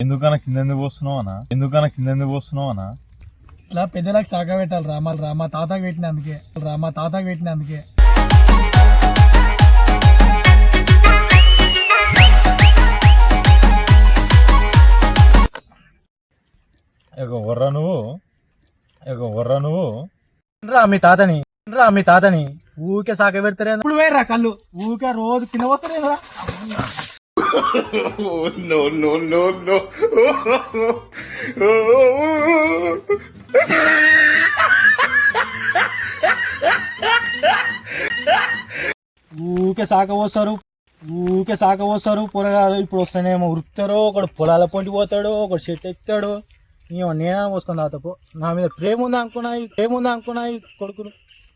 ఎందుకన్నా కింద ఎందుకు పోస్తున్నావు అన్న ఎందుకన్నా కింద ఎందుకు పోస్తున్నావు అన్న ఇలా పెద్దలకు సాగ పెట్టాలి రా మళ్ళీ రా. మా తాతకు పెట్టిన అందుకే. రా మా తాతకు పెట్టిన అందుకే. ఇక వర్ర నువ్వు. ఇక వర్ర నువ్వు. రా మీ తాతని. రా మీ తాతని? ఊకే సాగ పెడతారే ఇప్పుడు వేయరా కళ్ళు. ఊకే రోజు కింద పోతారే రా ఊకే సాక పోస్తారు. ఊకే సాక పోస్తారు. పొరగాలు ఇప్పుడు వస్తేనేమో ఉరుకుతారో ఒకడు పొలాల పొంటి పోతాడు ఒకడు చెట్టు ఎక్కుతాడు. నేను నేనే పోసుకొని తాతపో నా మీద ప్రేమ ఉంది అనుకున్నాయి ప్రేమ ఉంది అనుకున్నాయి కొడుకులు.